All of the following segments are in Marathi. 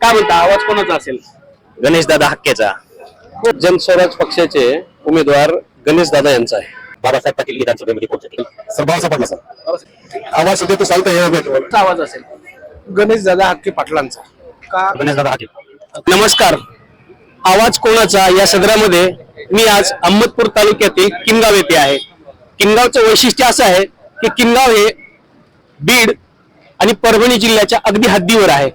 काय म्हणता आवाज कोणाचा असेल? गणेश दादा हक्केचा. जनस्वराज पक्षाचे उमेदवार गणेश दादा यांचा आहे. बाबासाहेब पाटील विधानसभेमध्ये पोहोचतील सर बाळासाहेब पाटला सर. आवाज देतो चालतं हे कोणाचा आवाज असेल? गणेश दादा हक्के पाटलांचा. का? गणेश दादा हक्के. नमस्कार. आवाज कोणाचा? या सदरामध्ये मी आज अहमदपूर तालुक्यातील किनगाव येथे आहे. किनगावचं वैशिष्ट्य असं आहे की किनगाव हे बीड आणि परभणी जिल्ह्याच्या अगदी हद्दीवर आहे.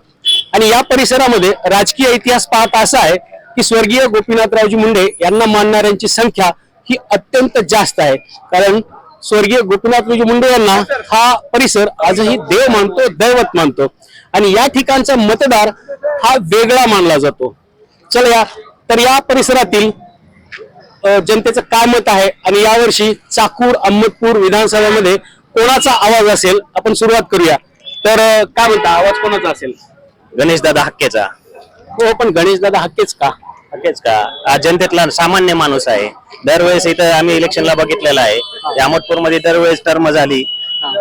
आणि या परिसरामध्ये राजकीय इतिहास पाहता असा आहे की स्वर्गीय गोपीनाथरावजी मुंडे यांना मानणाऱ्यांची संख्या ही अत्यंत जास्त आहे. कारण स्वर्गीय गोपीनाथरावजी मुंडे यांना हा परिसर आजही देव मानतो दैवत मानतो. आणि या ठिकाणचा मतदार हा वेगळा मानला जातो. चल या तर या परिसरातील जनतेचं काय मत आहे आणि यावर्षी चाकूर अहमदपूर विधानसभेमध्ये कोणाचा आवाज असेल? आपण सुरुवात करूया. तर काय म्हणता? आवाज कोणाचा असेल? गणेश दादा हक्केचा. हो पण गणेश दादा हक्केच का? हक्केच का? हा जनतेतला सामान्य माणूस आहे. दरवेळेस इथं आम्ही इलेक्शनला बघितलेलं आहे. अहमदपूरमध्ये दरवेळेस टर्म झाली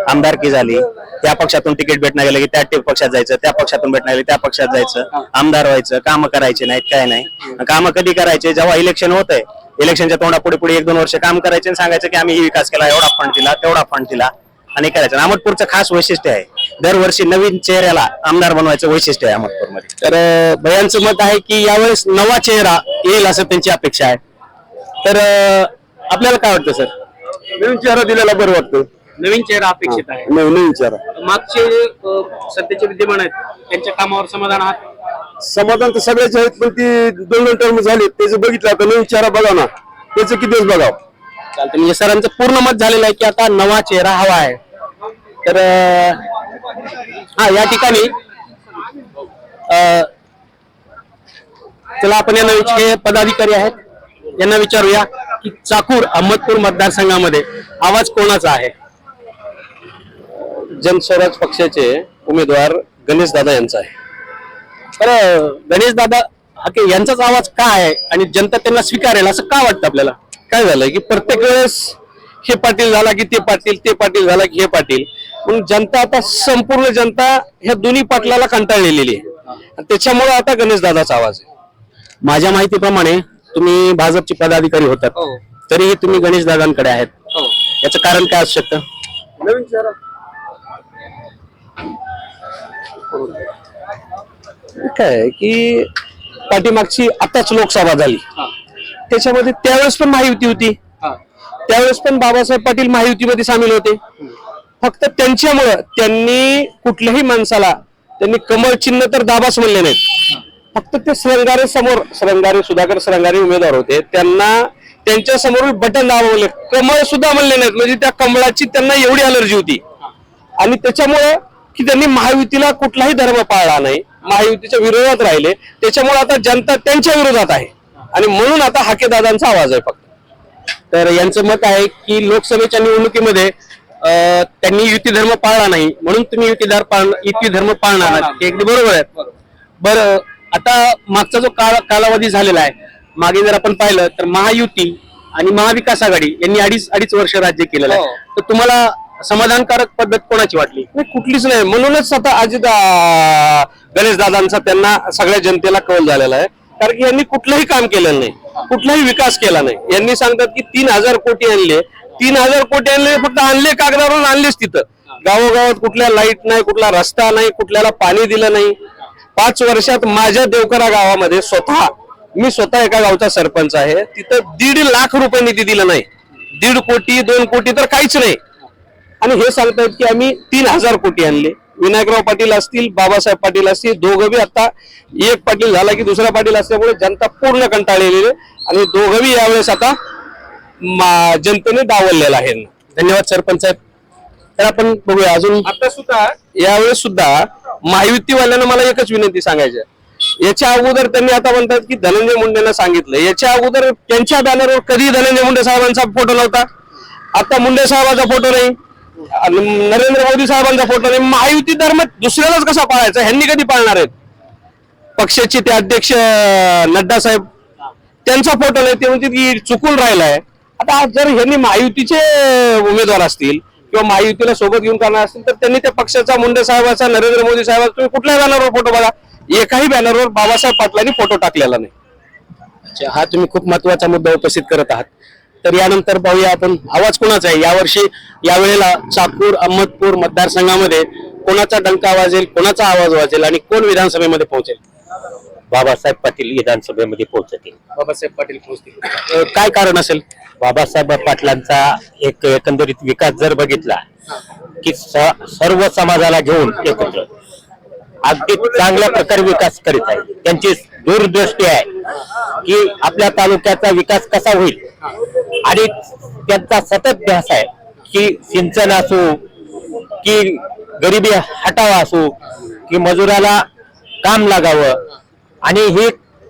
आमदारकी झाली. त्या पक्षातून तिकीट भेटणं गेलं की त्या पक्षात जायचं त्या पक्षातून भेटणं गेलं त्या पक्षात जायचं. आमदार व्हायचं कामं करायचे नाहीत काय नाही. कामं कधी करायचे? जेव्हा इलेक्शन होत आहे इलेक्शनच्या तोंडा पुढे पुढे एक दोन वर्ष काम करायचे आणि सांगायचं की आम्ही ही विकास केला एवढा फंड दिला तेवढा फंड दिला. आणि करायचं. अहमदपूरचं खास वैशिष्ट्य आहे. दरवर्षी नवीन चेहऱ्याला आमदार बनवायचं वैशिष्ट्य आहे अहमदपूरमध्ये. तर भयांचं मत आहे की यावेळेस नवा चेहरा येईल असं त्यांची अपेक्षा आहे. तर अ, आपल्याला काय वाटतं सर? नवीन चेहरा दिलेला बरं वाटतं. नवीन चेहरा अपेक्षित आहे. नवीन चेहरा. मागचे अ, सध्याचे विद्यमान आहेत. त्यांच्या कामावर समाधान आहात? समाधान तर सगळ्याचे आहेत पण ती दोन दोन टर्म झाले. त्याचं बघितलं आता नवीन चेहरा बघा ना. त्याचं किती दिवस बघावं? चालतं म्हणजे सरांचं पूर्ण मत झालेलं आहे की आता नवा चेहरा हवा आहे. तर हा या ठिकाणी चला आपण यांना हे पदाधिकारी आहेत. यांना विचारूया की चाकूर अहमदपूर मतदारसंघामध्ये आवाज कोणाचा आहे? जनस्वराज पक्षाचे उमेदवार गणेश दादा यांचा आहे. तर गणेश दादा हाके यांचाच आवाज का आहे? आणि जनता त्यांना स्वीकारेल असं का वाटतं आपल्याला? काय झालंय की प्रत्येक वेळेस हे पाटील झाला की ते पाटील ते पाटील झाला की हे पाटील. म्हणून जनता आता संपूर्ण जनता ह्या दोन्ही पाटलाला कंटाळलेली आहे. त्याच्यामुळे आता गणेश दादाचा आवाज आहे. माझ्या माहितीप्रमाणे तुम्ही भाजपचे पदाधिकारी होतात. तरीही तुम्ही गणेश दादांकडे आहेत. याचं कारण काय असू शकतं? नवीन चेहरा काय की पाठीमागची आताच लोकसभा झाली. त्याच्यामध्ये त्यावेळेस पण महायुती होती. त्यावेळेस पण बाबासाहेब पाटील महायुतीमध्ये सामील होते. फक्त त्यांच्यामुळं त्यांनी कुठल्याही माणसाला त्यांनी कमळ चिन्ह तर दाबाच म्हणले नाहीत. फक्त ते श्रंगारे समोर श्रंगारे सुधाकर श्रंगारे उमेदवार होते. त्यांना त्यांच्यासमोर बटन दाबवले. कमळ सुद्धा म्हणले नाहीत. म्हणजे त्या कमळाची त्यांना एवढी अलर्जी होती. आणि त्याच्यामुळं की त्यांनी महायुतीला कुठलाही धर्म पाळला नाही. महायुतीच्या विरोधात राहिले. त्याच्यामुळे आता जनता त्यांच्या विरोधात आहे. आणि म्हणून आता हाकेदादांचा आवाज आहे फक्त. तर यांचं मत आहे की लोकसभेच्या निवडणुकीमध्ये त्यांनी युती धर्म पाळला नाही म्हणून तुम्ही युतीदार पाळ युती धर्म पाळणार आहात. हे अगदी बरोबर आहे. बरं आता मागचा जो काळ कालावधी झालेला आहे मागे जर आपण पाहिलं तर महायुती आणि महाविकास आघाडी यांनी अडीच अडीच वर्ष राज्य केलेलं आहे. तर तुम्हाला समाधानकारक पद्धत कोणाची वाटली? नाही कुठलीच नाही. म्हणूनच आता अजित गणेश दादांचा त्यांना सगळ्या जनतेला कौल झालेला आहे. कारण की यांनी कुठलंही काम केलेलं नाही. कुठलाही विकास केला नाही. यांनी सांगतात की तीन हजार कोटी आणले. तीन हजार कोटी आणले फक्त आणले कागदावरून आणलेच तिथं. गावोगावात कुठल्या लाइट नाही कुठला रस्ता नाही कुठल्याला पाणी दिलं नाही. पाच वर्षात माझ्या देवकरा गावामध्ये स्वतः मी स्वतः एका गावचा सरपंच आहे. तिथं दीड लाख रुपये निधी दिला नाही. दीड कोटी दोन कोटी तर काहीच नाही. आणि हे सांगतायत की आम्ही तीन हजार कोटी आणले. विनायकराव पाटील असतील बाबासाहेब पाटील असतील दोघं बी आता एक पाटील झाला की दुसरा पाटील असल्यामुळे जनता पूर्ण कंटाळलेली आहे. आणि दोघं बी यावेळेस आता मा- जनतेने डावललेला आहे. धन्यवाद सरपंच साहेब. तर आपण बघूया अजून आता सुद्धा यावेळेस सुद्धा महायुतीवाल्यांना मला एकच विनंती सांगायची. याच्या अगोदर त्यांनी आता म्हणतात की धनंजय मुंडेंना सांगितलं. याच्या अगोदर त्यांच्या बॅनरवर कधी धनंजय मुंडे साहेबांचा फोटो नव्हता. आता मुंडे साहेबांचा फोटो नाही. नरेंद्र मोदी साहेबांचा फोटो नाही महायुती धर्म दुसऱ्यालाच कसा पाळायचा? ह्यांनी कधी पाळणार आहेत? पक्षाचे ते अध्यक्ष नड्डा साहेब त्यांचा फोटो नाही ते म्हणजे की चुकून राहिलाय. आता जर ह्यांनी महायुतीचे उमेदवार असतील किंवा महायुतीला सोबत घेऊन करणार असतील तर त्यांनी त्या पक्षाचा मुंडे साहेबाचा नरेंद्र मोदी साहेबाचा तुम्ही कुठल्या बॅनरवर फोटो बघा. एकाही बॅनरवर बाबासाहेब पाटलांनी फोटो टाकलेला नाही. अच्छा हा तुम्ही खूप महत्त्वाचा मुद्दा उपस्थित करत आहात. तर यानंतर पाहूया आपण आवाज कोणाचा आहे? यावर्षी यावेळेला चाकूर अहमदपूर मतदारसंघामध्ये कोणाचा डंका वाजेल कोणाचा आवाज वाजेल आणि कोण विधानसभेमध्ये पोहोचेल? बाबासाहेब पाटील विधानसभेमध्ये पोहोचतील. बाबासाहेब पाटील पोहोचतील. काय कारण असेल? बाबासाहेब पाटलांचा एक एकंदरीत विकास जर बघितला की स- सर्व समाजाला घेऊन एकत्र. अगदी चांगल्या प्रकारे विकास करीत आहे त्यांची दूरदृष्टी आहे की आपल्या तालुक्याचा विकास कसा होईल? आणि त्यांचा सतत ध्यास आहे की सिंचन असो की गरिबी हटावा असो की मजुराला काम लागावं. आणि हे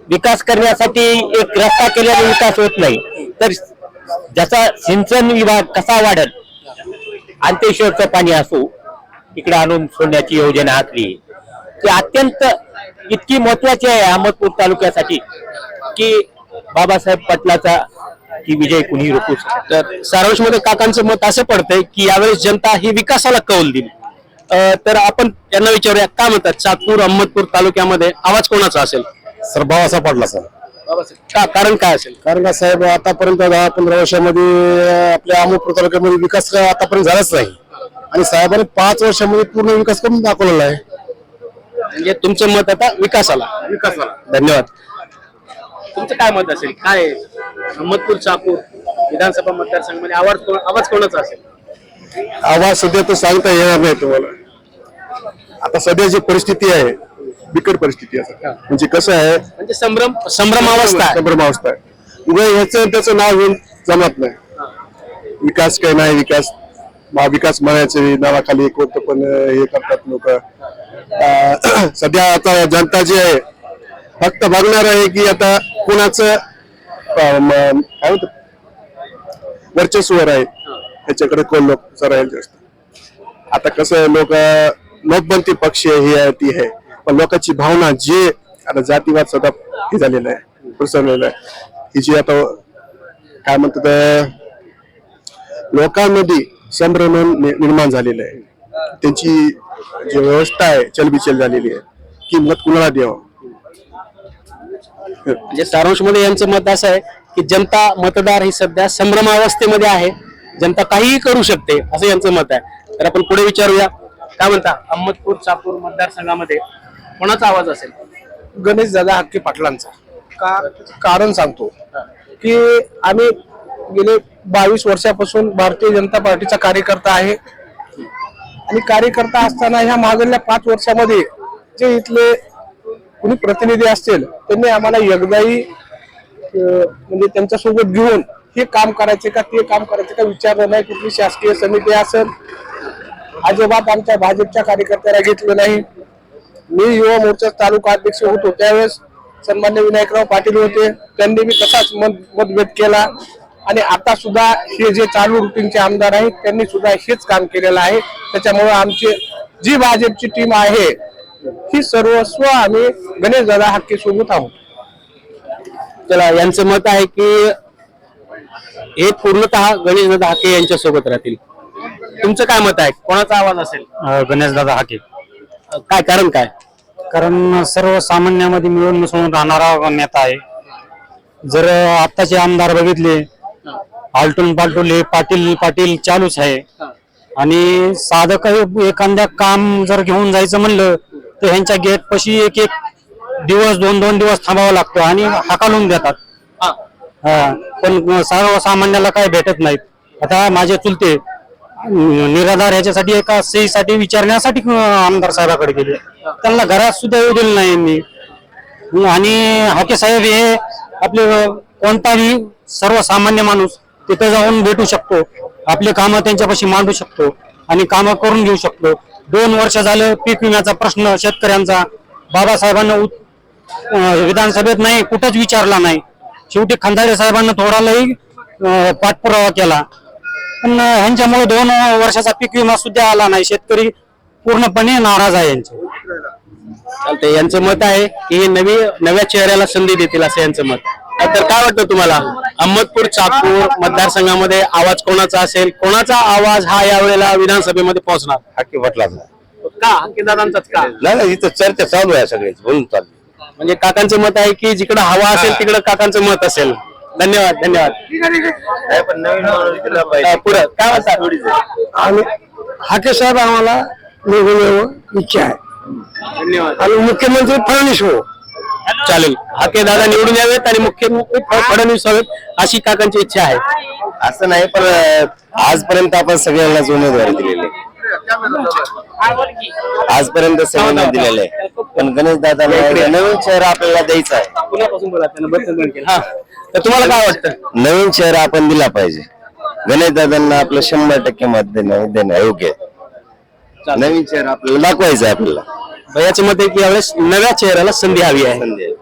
विकास करण्यासाठी एक रस्ता केल्याने विकास होत नाही. तर ज्याचा सिंचन विभाग कसा वाढल? अंत्येश्वरचं पाणी असो इकडे आणून सोडण्याची योजना आखली. ती अत्यंत इतकी महत्वाची आहे अहमदपूर तालुक्यासाठी की बाबासाहेब पाटलाचा की विजय कुणी रोखू शकत तर सारांशमध्ये काकांचं मत असं पडतंय की यावेळेस जनता ही विकासाला कौल दिली तर आपण त्यांना विचारूया काय म्हणतात? चाकूर अहमदपूर तालुक्यामध्ये आवाज कोणाचा असेल? सर बाबासाहेब पाटला सर. का? कारण काय असेल? कारण का साहेब आतापर्यंत दहा पंधरा वर्षामध्ये आपल्या अमोपूर तालुक्यामध्ये विकास काय आतापर्यंत झालाच नाही. आणि साहेबांनी पाच वर्षामध्ये पूर्ण विकास करून दाखवलेला आहे. म्हणजे तुमचं मत आता विकासाला. विकासाला. धन्यवाद. तुमचं काय मत असेल? काय आहे? अहमदपूर चाकूर विधानसभा मतदारसंघामध्ये आवाज कोण- आवाज कोणाचा असेल? आवाज सध्या तर सांगता येणार नाही तुम्हाला. आता सध्याची परिस्थिती आहे बिकट परिस्थिती आहे सर. म्हणजे कसं आहे म्हणजे संभ्रम संभ्रम अवस्था आहे. संभ्रम अवस्था आहे. उगा ह्याचं त्याचं नाव घेऊन जमत नाही. विकास काय नाही विकास महाविकास म्हणायचे नावाखाली एक होतं पण हे करतात लोक. सध्या आता जनता जी आहे फक्त बघणार आहे की आता कोणाचं काय होत वर्चस्वर आहे. त्याच्याकडे कोण लोक सरायला जास्त. आता कसं लोक लोकबंती पक्ष ही आहे ती आहे. पण लोकांची भावना जे आता जातीवाद सदा हे झालेलं आहे प्रसरलेलं आहे. ही जी आता काय म्हणतात लोकांमध्ये संभ्रम निर्माण झालेलं आहे. त्यांची जी व्यवस्था आहे चलबिचल झालेली आहे की मत कुणाला द्यावं? म्हणजे सारांशमध्ये यांचं मत असं आहे की जनता मतदार ही सध्या संभ्रमावस्थेमध्ये आहे. जनता काहीही करू शकते असं यांचं मत आहे. तर आपण पुढे विचारूया. काय म्हणता? अहमदपूर चापूर मतदारसंघामध्ये कोणाचा आवाज असेल? गणेश दादा हक्की पाटलांचा. का कारण सांगतो की आम्ही गेले बावीस वर्षापासून भारतीय जनता पार्टीचा कार्यकर्ता आहे. आणि कार्यकर्ता असताना ह्या मागल्या पाच वर्षामध्ये जे इथले कुणी प्रतिनिधी असतील त्यांनी आम्हाला एकदाही म्हणजे त्यांच्यासोबत घेऊन हे काम करायचे का ते काम करायचे का विचारलं नाही. कुठली शासकीय समिती असेल अजिबात आमच्या भाजपच्या कार्यकर्त्याला घेतलं नाही. मी युवा मोर्चा तालुका अध्यक्ष होतो. त्यावेळेस सन्मान्य विनायकराव पाटील होते. त्यांनी मी तसाच मत मतभेद केला. आणि आता सुद्धा हे जे चालू रुटीनचे आमदार आहेत त्यांनी सुद्धा हेच काम केलेलं आहे. त्याच्यामुळे आमची जी भाजपची टीम आहे ही सर्वस्व आम्ही गणेश दादा हक्के सोबत आहोत. चला यांचं मत आहे की हे पूर्णतः गणेश दादा हाके यांच्या सोबत राहतील. तुमचं काय मत आहे? कोणाचा आवाज असेल? गणेश दादा हाके. काय कारण काय? कारण सर्वसामान्यामध्ये मिळून मिसळून राहणारा नेता आहे. जर आत्ताचे आमदार बघितले आलटून पालटून हे पाटील पाटील चालूच आहे. आणि साधं काही एखाद्या काम जर घेऊन जायचं म्हणलं तर ह्यांच्या गेट पशी एक एक दिवस दोन दोन दिवस थांबावा लागतो आणि हाकालून देतात. हा. पण सर्वसामान्याला काय भेटत नाहीत. आता माझे चुलते निराधार ह्याच्यासाठी एका सहीसाठी विचारण्यासाठी आमदार साहेबाकडे गेले. त्यांना घरात सुद्धा येऊ दिलं नाही यांनी. आणि हाके साहेब हे आपले कोणताही सर्वसामान्य माणूस तिथे जाऊन भेटू शकतो. आपले कामं त्यांच्यापाशी मांडू शकतो आणि कामं करून घेऊ शकतो. दोन वर्ष झालं पीक विम्याचा प्रश्न शेतकऱ्यांचा. बाबासाहेबांना विधानसभेत नाही कुठंच विचारला नाही. शेवटी खंदारे साहेबांना थोडा पाठपुरावा केला. पण ह्यांच्यामुळे दोन वर्षाचा पीक विमा सुद्धा आला नाही. शेतकरी पूर्णपणे नाराज आहे यांचे. चालतंय. यांचं मत आहे की हे नवी नव्या चेहऱ्याला संधी देतील असं यांचं मत. तर काय वाटतं तुम्हाला? अहमदपूर चाकूर मतदारसंघामध्ये आवाज कोणाचा असेल? कोणाचा आवाज हा यावेळेला विधानसभेमध्ये पोहोचणार? हाके पाटलाचा का? हक्के दादांचाच का? नाही नाही इथं चर्चा चालू आहे सगळ्याची म्हणून चालू म्हणजे काकांचं मत आहे की जिकडे हवा असेल तिकडे काकांचं मत असेल. धन्यवाद धन्यवाद. पण नवीन माणूस दिला अं, पुढं? काय म्हणतात आणि हाके साहेब आम्हाला निवडून इच्छा आहे. धन्यवाद. आणि मुख्यमंत्री फडणवीस हो. चालेल. हाके दादा निवडून यावेत आणि मुख्यमंत्री फडणवीस व्हावेत अशी काकांची इच्छा आहे. असं नाही पण आजपर्यंत आपण सगळ्यांनाच उमेदवारी दिलेली. आहे. आजपर्यंत सगळ्यांना दिलेलं. आहे पण गणेश दादा नवीन शहर आपल्याला द्यायचं आहे. पुण्यापासून बोला. हा. तर तुम्हाला काय वाटतं? नवीन शहर आपण दिला पाहिजे. गणेश दादांना आपलं शंभर टक्के मत देणं देणं योग्य आहे. नवीन शहर आपल्याला दाखवायचं आहे आपल्याला. भैयाचं मत आहे की यावेळेस नव्या चेहऱ्याला संधी हवी आहे संधी आहे.